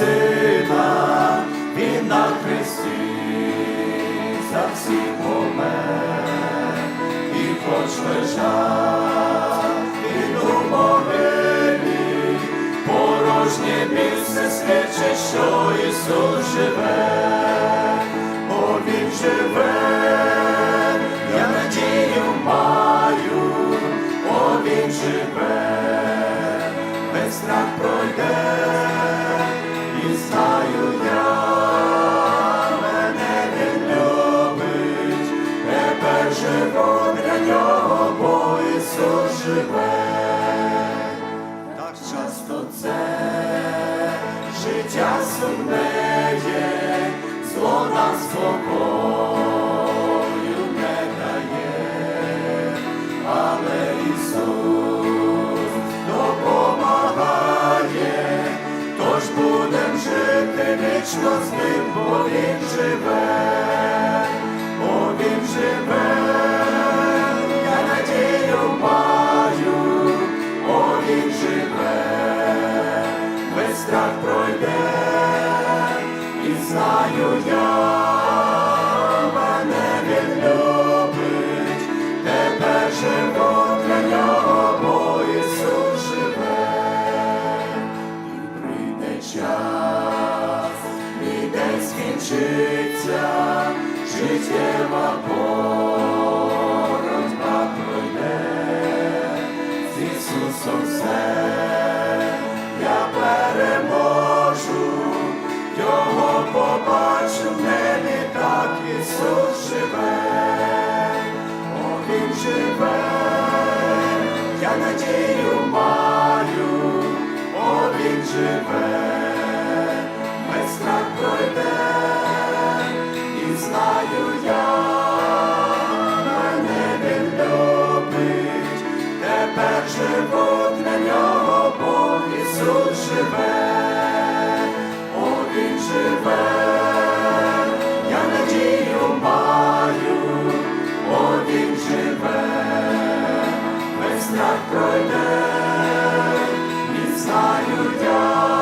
сина, він на хресті за всіх помер, і хоч лежав він у могилі, порожнє місце свідчить, що Ісус живе, бо Він живе, я надію маю, о він живе, без страх пройде. Живе. Так часто це життя сумне є, зло нам спокою не дає, але Ісус допомагає, тож будем жити вічно з ним, бо Він живе, весь страх пройде, і знаю я, мене він любить, тепер для нього, бо живе, і прийде час, день скінчиться, життєва боротьба Побачу в небі, так Ісус живе, о Він живе, я надію маю, о Він живе, весь страх пройде, і знаю я, мене він любить, тепер живу для нього, бо Ісус живе, не знаю я.